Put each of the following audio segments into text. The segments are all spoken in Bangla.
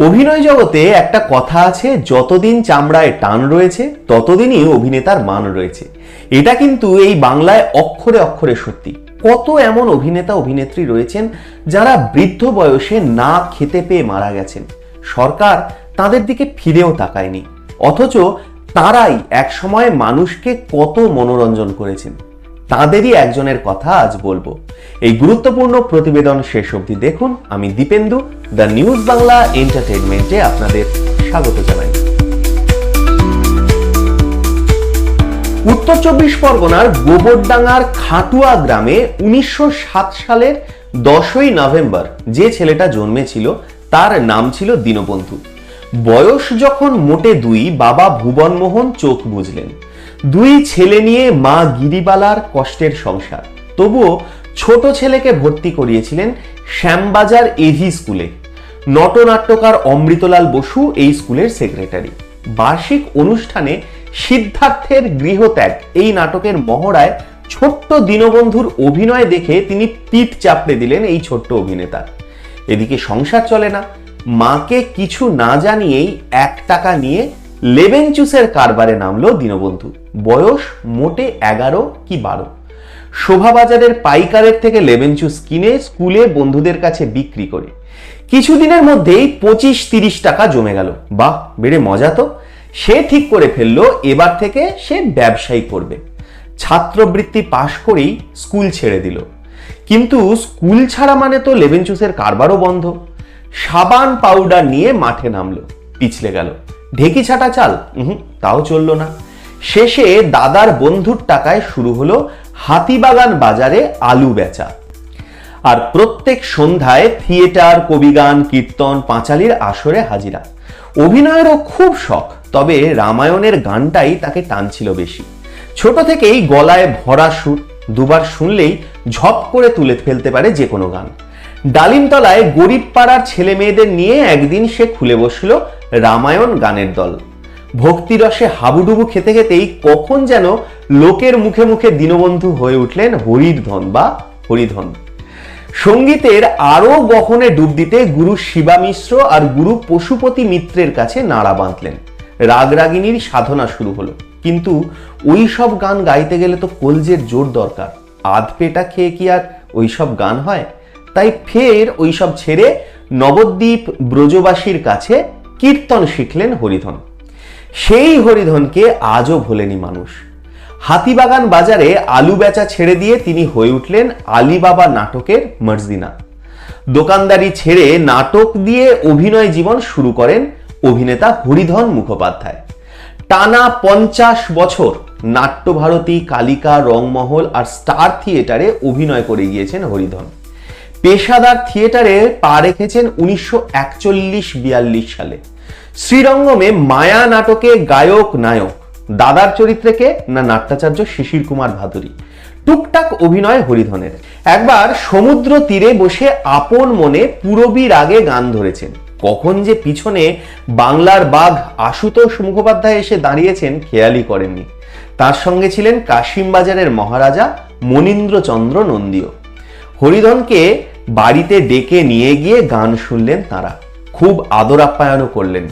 অভিনয় জগতে একটা কথা আছে, যতদিন চামড়ায় টান রয়েছে, ততদিনই অভিনেতার মান রয়েছে। এটা কিন্তু এই বাংলায় অক্ষরে অক্ষরে সত্যি। কত এমন অভিনেতা, অভিনেত্রী রয়েছেন যারা বৃদ্ধ বয়সে না খেতে পেয়ে মারা গেছেন। সরকার তাদের দিকে ফিরেও তাকায়নি। অথচ তারাই একসময় মানুষকে কত মনোরঞ্জন করেছেন। তাদেরই একজনের কথা আজ বলব। এই গুরুত্বপূর্ণ প্রতিবেদন শেষ অবধি দেখুন। আমি দীপেন্দু দ্য নিউজ বাংলা এন্টারটেনমেন্টে আপনাদের স্বাগত জানাই। উত্তর চব্বিশ পরগনার গোবরডাঙ্গার খাটুয়া গ্রামে উনিশশো সালের দশই নভেম্বর যে ছেলেটা জন্মেছিল, তার নাম ছিল দীনবন্ধু। বয়স যখন মোটে দুই, বাবা ভুবনমোহন চোখ বুঝলেন দুই ছেলে নিয়ে মা গিরিবালার কষ্টের সংসার। তবুও ছোট ছেলেকে ভর্তি করিয়েছিলেন শ্যামবাজার এভি স্কুলে। নটনাট্যকার অমৃতলাল বসু এই স্কুলের সেক্রেটারি বার্ষিক অনুষ্ঠানে সিদ্ধার্থের গৃহত্যাগ, এই নাটকের মহড়ায় ছোট্ট দীনবন্ধুর অভিনয় দেখে তিনি পিঠ চাপড়ে দিলেন এই ছোট্ট অভিনেতা। এদিকে সংসার চলে না। মাকে কিছু না জানিয়েই এক টাকা নিয়ে লেবেন চুসের কারবারে নামলো দীনবন্ধু। বয়স মোটে এগারো কি বারো। শোভাবাজারের পাইকারের থেকে লেবেন চুস কিনে স্কুলে বন্ধুদের কাছে বিক্রি করে। কিছুদিনের মধ্যেই পঁচিশ তিরিশ টাকা জমে গেল। বাহ, বেড়ে মজা তো। সে ঠিক করে ফেলল, এবার থেকে সে ব্যবসায়ী করবে। ছাত্রবৃত্তি পাশ করেই স্কুল ছেড়ে দিল। কিন্তু স্কুল ছাড়া মানে তো লেবেন চুসের কারবারও বন্ধ। সাবান পাউডার নিয়ে মাঠে নামলো, পিছলে গেল। ঢেকি ছাটা চাল? তাও চলল না। শেষে দাদার বন্ধুর টাকায় শুরু হলো হাতিবাগান বাজারে আলু বেচা। আর প্রত্যেক সন্ধ্যায় থিয়েটার, কবিগান, কীর্তন, পাঁচালির আসরে হাজিরা। অভিনয়েরও খুব শখ, তবে রামায়ণের গানটাই তাকে টানছিল বেশি। ছোট থেকেই গলায় ভরা সুর, দুবার শুনলেই ঝপ করে তুলে ফেলতে পারে যে কোনো গান। ডালিমতলায় গরিব পাড়ার ছেলে মেয়েদের নিয়ে একদিন সে খুলে বসল রামায়ণ গানের দল। ভক্তিরসে হাবুডুবু খেতে খেতেই কখন যেন লোকের মুখে মুখে দীনবন্ধু হয়ে উঠলেন হরিধন বা হরিধন। সঙ্গীতের আরও গহনে ডুব দিতে গুরু শিবা মিশ্র আর গুরু পশুপতি মিত্রের কাছে নাড়া বাঁধলেন। রাগরাগিনীর সাধনা শুরু হলো। কিন্তু ওই সব গান গাইতে গেলে তো কলজের জোর দরকার। আধ পেটা খেয়ে কি আর ওই সব গান হয়? তাই ফের ওই সব ছেড়ে নবদ্বীপ ব্রজবাসীর কাছে কীর্তন শিখলেন হরিধন। সেই হরিধনকে আজও ভোলেনি মানুষ। হাতিবাগান বাজারে আলু বেচা ছেড়ে দিয়ে তিনি হয়ে উঠলেন আলিবাবা নাটকের মর্জিনা। দোকানদারি ছেড়ে নাটক দিয়ে অভিনয় জীবন শুরু করেন অভিনেতা হরিধন মুখোপাধ্যায়। টানা পঞ্চাশ বছর নাট্যভারতী, কালিকা, রংমহল আর স্টার থিয়েটারে অভিনয় করে গিয়েছেন হরিধন। পেশাদার থিয়েটারে পা রেখেছেন উনিশশো সালে। শ্রীরঙ্গমে মায়া নাটকে গায়ক নায়ক দাদার চরিত্রে কে না নাট্যাচার্য শিশির কুমার ভাদুরী? টুকটাক অভিনয় হরিধনের। একবার সমুদ্র তীরে বসে আপন মনে পুরবী রাগে গান ধরেছেন। কখন যে পিছনে বাংলার বাঘ আশুতোষ মুখোপাধ্যায় এসে দাঁড়িয়েছেন খেয়ালই করেননি। তার সঙ্গে ছিলেন কাশিমবাজারের মহারাজা মনীন্দ্রচন্দ্র নন্দীয় হরিধনকে বাড়িতে ডেকে নিয়ে গিয়ে গান শুনলেন তারা। খুব আদর আপ্যায়নও করলেন।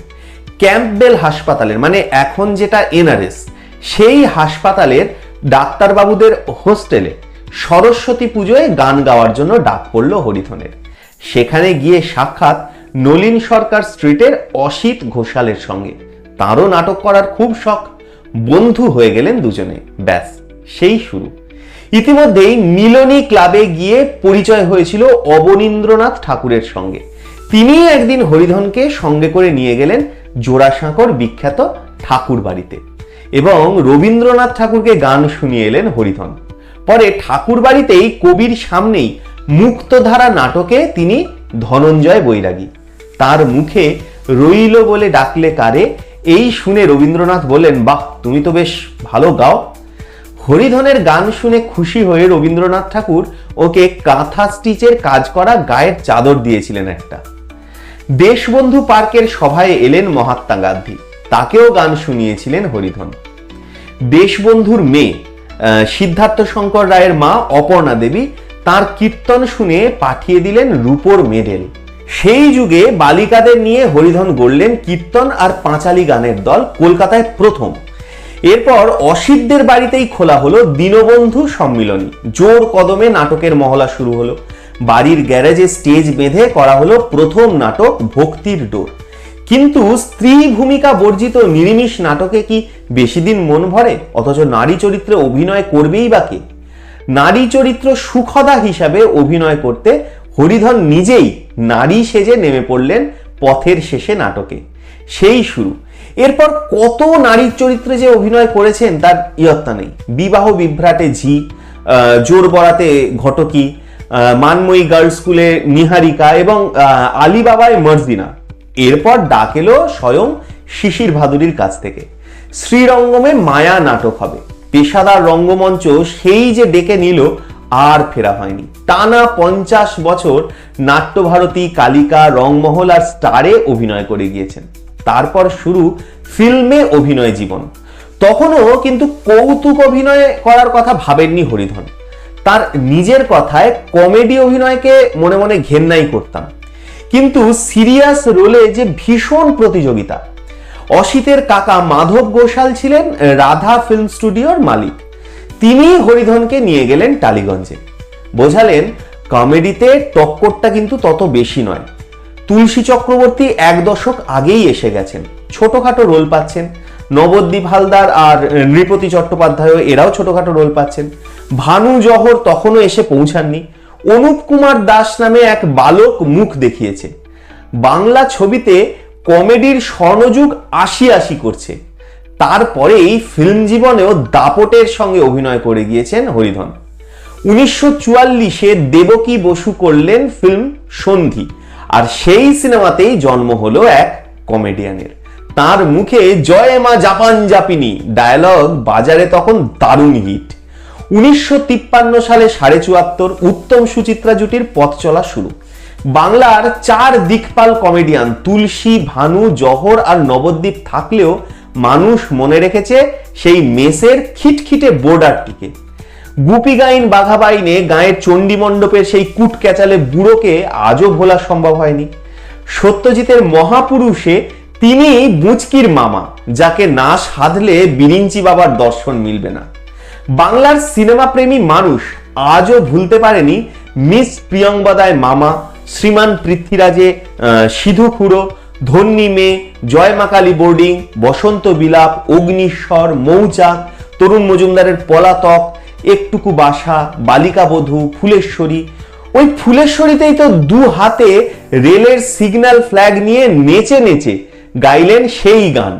ক্যাম্পবেল হাসপাতালের মানে এখন যেটা এনআরএস, সেই হাসপাতালের ডাক্তারবাবুদের হোস্টেলে সরস্বতী পুজোয় গান গাওয়ার জন্য ডাক পড়ল হরিধনের সেখানে গিয়ে সাক্ষাৎ নলিন সরকার স্ট্রিটের অসিত ঘোষালের সঙ্গে। তারও নাটক করার খুব শখ। বন্ধু হয়ে গেলেন দুজনে। ব্যাস, সেই শুরু। ইতিমধ্যেই মিলনী ক্লাবে গিয়ে পরিচয় হয়েছিল অবনীন্দ্রনাথ ঠাকুরের সঙ্গে। তিনি একদিন হরিধনকে সঙ্গে করে নিয়ে গেলেন জোড়াসাঁকর বিখ্যাত ঠাকুর বাড়িতে এবং রবীন্দ্রনাথ ঠাকুরকে গান শুনিয়ে এলেন হরিধন। পরে ঠাকুর বাড়িতেই কবির সামনেই মুক্তধারা নাটকে তিনি ধনঞ্জয় বৈরাগী। তার মুখে রইল বলে ডাকলে কারে? এই শুনে রবীন্দ্রনাথ বললেন, বাহ, তুমি তো বেশ ভালো গাও। হরিধনের গান শুনে খুশি হয়ে রবীন্দ্রনাথ ঠাকুর ওকে কাঁথা স্টিচের কাজ করা গায়ের চাদর দিয়েছিলেন একটা। দেশবন্ধু পার্কের সভায় এলেন মহাত্মা গান্ধী। তাকেও গান শুনিয়েছিলেন হরিধন। দেশবন্ধুর মেয়ে সিদ্ধার্থ শঙ্কর রায়ের মা অপর্ণা দেবী তার কীর্তন শুনে পাঠিয়ে দিলেন রূপোর মেডেল। সেই যুগে বালিকাদের নিয়ে হরিধন গড়লেন কীর্তন আর পাঁচালী গানের দল কলকাতায় প্রথম। এরপর অসিদ্ধের বাড়িতেই খোলা হলো দীনবন্ধু সম্মিলনী। জোর কদমে নাটকের মহলা শুরু হলো। বাড়ির গ্যারেজে স্টেজ বেঁধে করা হলো প্রথম নাটক ভক্তির ডোর। কিন্তু স্ত্রী ভূমিকা বর্জিত নিরিমিষ নাটকে কি বেশি দিন মন ভরে? অথচ নারী চরিত্রে অভিনয় করবেই বা কে? নারী চরিত্র সুখদা হিসাবে অভিনয় করতে হরিধন নিজেই নারী সেজে নেমে পড়লেন পথের শেষে নাটকে। সেই শুরু। এরপর কত নারীর চরিত্রে যে অভিনয় করেছেন তার ইয়ত্তা নেই। বিবাহ বিভ্রাটে ঝি জোর বরাতে ঘটকি মানময়ী গার্লস স্কুলে নিহারিকা এবং আলিবাবায় মর্জিনা। এরপর ডাক এলো স্বয়ং শিশির ভাদুরীর কাছ থেকে। শ্রীরঙ্গমে মায়া নাটক হবে। পেশাদার রঙ্গমঞ্চ সেই যে ডেকে নিল আর ফেরা হয়নি। টানা পঞ্চাশ বছর নাট্যভারতী কালিকা রংমহল আর স্টারে অভিনয় করে গিয়েছেন। তারপর শুরু ফিল্মে অভিনয় জীবন। তখনও কিন্তু কৌতুক অভিনয় করার কথা ভাবেননি হরিধন। তার নিজের কথায় কমেডি অভিনয়কে মনে মনে ঘেন্নাই করতাম। কিন্তু সিরিয়াস রোলে যে ভীষণ প্রতিযোগিতা। অসিতের কাকা মাধব ঘোষাল ছিলেন রাধা ফিল্ম স্টুডিওর মালিক। তিনি হরিধনকে নিয়ে গেলেন টালিগঞ্জে। বোঝালেন, কমেডিতে টক্করটা কিন্তু তত বেশি নয়। তুলসী চক্রবর্তী এক দশক আগেই এসে গেছেন। ছোটখাটো রোল পাচ্ছেন। নবদ্বীপ হালদার আর নৃপতি চট্টোপাধ্যায় এরাও ছোটখাটো রোল পাচ্ছেন। ভানু জহর তখনও এসে পৌঁছাননি। অনুপ কুমার দাস নামে এক বালক মুখ দেখিয়েছে। বাংলা ছবিতে কমেডির স্বর্ণযুগ আশি আশি করছে। তারপরেই ফিল্ম জীবনেও দাপটের সঙ্গে অভিনয় করে গিয়েছেন হরিধন। উনিশশো চুয়াল্লিশে দেবকী বসু করলেন ফিল্ম সন্ধি, আর সেই সিনেমাতেই জন্ম হলো এক কমেডিয়ানের। তার মুখে জয় মা জাপান জাপিনি, ডায়ালগ বাজারে তখন দারুণ হিট। উনিশশো তিপ্পান্ন সালে সাড়ে চুয়াত্তর উত্তম সুচিত্রা জুটির পথ চলা শুরু। বাংলার চার দিকপাল কমেডিয়ান তুলসী, ভানু, জহর আর নবদ্বীপ থাকলেও মানুষ মনে রেখেছে সেই মেসের খিটখিটে বোর্ডারটিকে। গুপি গাইন বাঘা বাইনে গায়ের চণ্ডী মণ্ডপের সেই কুট ক্যাচালে বুড়োকে আজও ভোলা সম্ভব হয়নি। সত্যজিতের মহাপুরুষে তিনি বুচকির মামা, যাকে না সাধলে বিরিঞ্চি বাবার দর্শন মিলবে না। বাংলার সিনেমা প্রেমী মানুষ আজও ভুলতে পারেনি মিস প্রিয়ংবদায় মামা, শ্রীমান পৃথ্বীরাজে সিধু খুড়ো, ধন্যী মেয়ে, জয় মাকালী বোর্ডিং, বসন্ত বিলাপ অগ্নিশ্বর মৌচাক, তরুণ মজুমদারের পলাতক, একটুকু বাসা, বালিকা বধূ, ফুলেশ্বরী। ওই ফুলেশ্বরীতেই তো দু হাতে রেলের সিগন্যাল ফ্ল্যাগ নিয়ে নেচে নেচে গাইলেন সেই গান।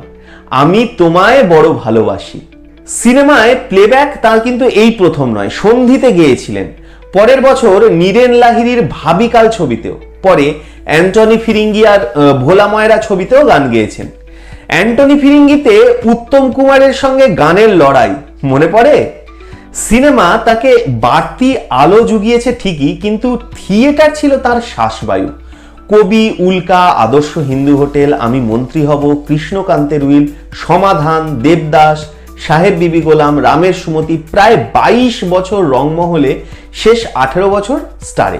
আমি তোমায় বড় ভালোবাসি। সিনেমায় প্লেব্যাক তার কিন্তু এই প্রথম নয় সন্ধিতে গিয়েছিলেন। পরের বছর নীরেন লাহিড়ির ভাবিকাল ছবিতেও পরে অ্যান্টনি ফিরিঙ্গি আর আহ, ভোলা ময়রা ছবিতেও গান গেয়েছেন। অ্যান্টনি ফিরিঙ্গিতে উত্তম কুমারের সঙ্গে গানের লড়াই মনে পড়ে? সিনেমা তাকে বাড়তি আলো জুগিয়েছে ঠিকই কিন্তু থিয়েটার ছিল তার শ্বাসবায়ু। কবি উল্কা আদর্শ হিন্দু হোটেল আমি মন্ত্রী হব কৃষ্ণকান্তের উইল সমাধান দেবদাস সাহেব বিবি গোলাম রামের সুমতি প্রায় বাইশ বছর রংমহলে, শেষ আঠেরো বছর স্টারে।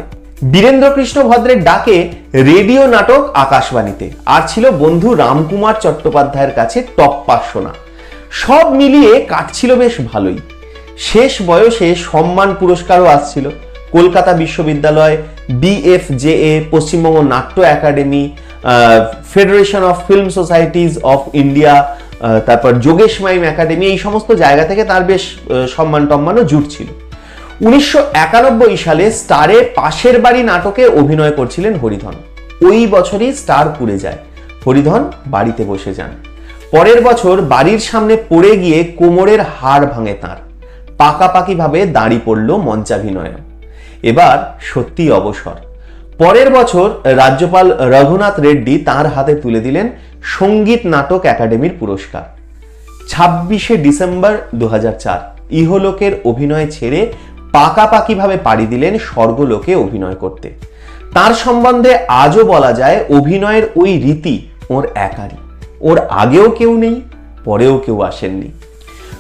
বীরেন্দ্র কৃষ্ণ ভদ্রের ডাকে রেডিও নাটক আকাশবাণীতে। আর ছিল বন্ধু রামকুমার চট্টোপাধ্যায়ের কাছে টপ পাস শোনা সব মিলিয়ে কাটছিল বেশ ভালোই। শেষ বয়সে সম্মান পুরস্কারও আসছিল। কলকাতা বিশ্ববিদ্যালয় BFJA Paschimbanga Natya academy federation of film societies of India তারপর যোগেশ মাইম একাডেমি, এই সমস্ত জায়গা থেকে তার বেশ সম্মান টম্মানও জুটছিল। উনিশশো একানব্বই সালে স্টারে পাশের বাড়ি নাটকে অভিনয় করছিলেন হরিধন। ওই বছরই স্টার পুড়ে যায়। হরিধন বাড়িতে বসে যান। পরের বছর বাড়ির সামনে পড়ে গিয়ে কোমরের হাড় ভাঙে তাঁর। পাকাপাকিভাবে দাঁড়ি পড়ল মঞ্চাভিনয়। এবার সত্যি অবসর। পরের বছর রাজ্যপাল রঘুনাথ রেড্ডি তার হাতে তুলে দিলেন সংগীত নাটক একাডেমির পুরস্কার। ছাব্বিশে ডিসেম্বর দু ইহলোকের অভিনয় ছেড়ে পাকাপাকিভাবে পাড়ি দিলেন স্বর্গলোকে অভিনয় করতে। তার সম্বন্ধে আজও বলা যায়, অভিনয়ের ওই রীতি ওর একারই। ওর আগেও কেউ নেই, পরেও কেউ আসেননি।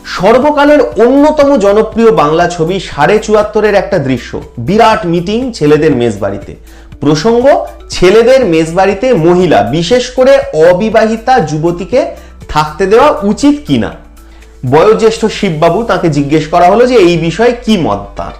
সর্বকালের অন্যতম জনপ্রিয় বাংলা ছবি সাড়ে চুয়াত্তরের একটা দৃশ্য, বিরাট মিটিং ছেলেদের মেজবাড়িতে। প্রসঙ্গ, ছেলেদের মেজবাড়িতে মহিলা, বিশেষ করে অবিবাহিতা যুবতীকে থাকতে দেওয়া উচিত কিনা? বয়োজ্যেষ্ঠ শিববাবু তাকে জিজ্ঞেস করা হলো যে এই বিষয়ে কি মত তার?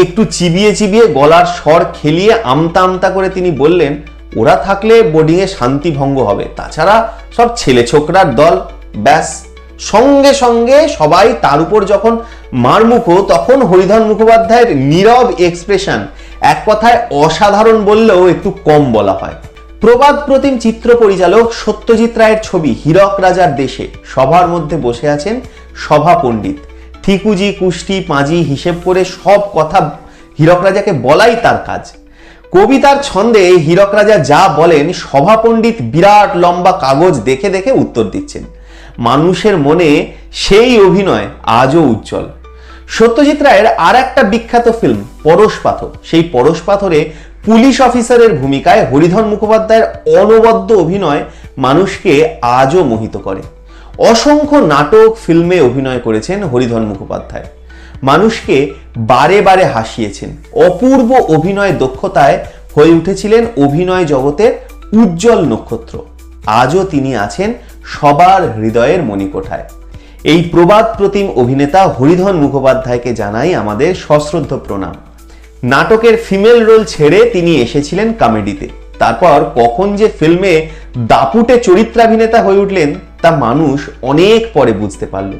একটু চিবিয়ে চিবিয়ে গলার স্বর খেলিয়ে আমতা আমতা করে তিনি বললেন, ওরা থাকলে বোর্ডিংয়ে শান্তি ভঙ্গ হবে। তাছাড়া সব ছেলে ছোকরার দল। ব্যাস। সঙ্গে সঙ্গে সবাই তার উপর যখন মারমুখো, তখন হরিধন মুখোপাধ্যায়ের নীরব এক্সপ্রেশন এক কথায় অসাধারণ বললেও একটু কম বলা হয়। প্রবাদ প্রতিম চিত্র পরিচালক সত্যজিৎ রায়ের ছবি হীরক রাজার দেশে সভার মধ্যে বসে আছেন সভা পণ্ডিত। ঠিকুজি, কুষ্টি, পাঁজি হিসেব করে সব কথা হীরক রাজাকে বলাই তার কাজ। কবিতার ছন্দে হীরক রাজা যা বলেন সভা পণ্ডিত বিরাট লম্বা কাগজ দেখে দেখে উত্তর দিচ্ছেন। মানুষের মনে সেই অভিনয় আজও উজ্জ্বল। সত্যজিৎ রায়ের আর একটা বিখ্যাত ফিল্ম পরশ পাথর। সেই পরশ পাথরে পুলিশ অফিসারের ভূমিকায় হরিধন মুখোপাধ্যায়ের অনবদ্য অভিনয় মানুষকে আজও মোহিত করে। অসংখ্য নাটক ফিল্মে অভিনয় করেছেন হরিধন মুখোপাধ্যায়। মানুষকে বারে বারে হাসিয়েছেন। অপূর্ব অভিনয় দক্ষতায় হয়ে উঠেছিলেন অভিনয় জগতের উজ্জ্বল নক্ষত্র। আজও তিনি আছেন সবার হৃদয়ের মণিকোঠায়। এই প্রবাদ প্রতিম অভিনেতা হরিধন মুখোপাধ্যায়কে জানাই আমাদের সশ্রদ্ধ প্রণাম। নাটকের ফিমেল রোল ছেড়ে তিনি এসেছিলেন কমেডিতে। তারপর কখন যে ফিল্মে দাপুটে চরিত্রাভিনেতা হয়ে উঠলেন, তা মানুষ অনেক পরে বুঝতে পারল।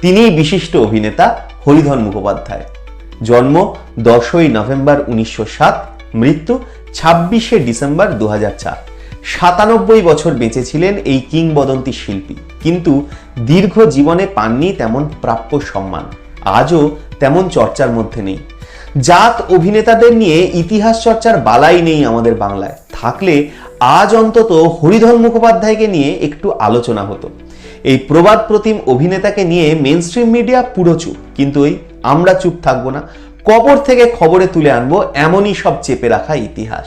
তিনিই বিশিষ্ট অভিনেতা হরিধন মুখোপাধ্যায়। জন্ম দশই নভেম্বর উনিশশো সাত, মৃত্যু ছাব্বিশে ডিসেম্বর দু হাজার চার। সাতানব্বই বছর বেঁচেছিলেন এই কিংবদন্তি শিল্পী। কিন্তু দীর্ঘ জীবনে পাননি তেমন প্রাপ্য সম্মান। আজও তেমন চর্চার মধ্যে নেই। জাত অভিনেতাদের নিয়ে ইতিহাস চর্চার বালাই নেই আমাদের বাংলায়। থাকলে আজ অন্তত হরিধর মুখোপাধ্যায়কে নিয়ে একটু আলোচনা হতো। এই প্রবাদ প্রতিম অভিনেতাকে নিয়ে মেন স্ট্রিম মিডিয়া পুরো চুপ। কিন্তু ওই আমরা চুপ থাকব না। কবর থেকে খবরে তুলে আনব এমনই সব চেপে রাখা ইতিহাস।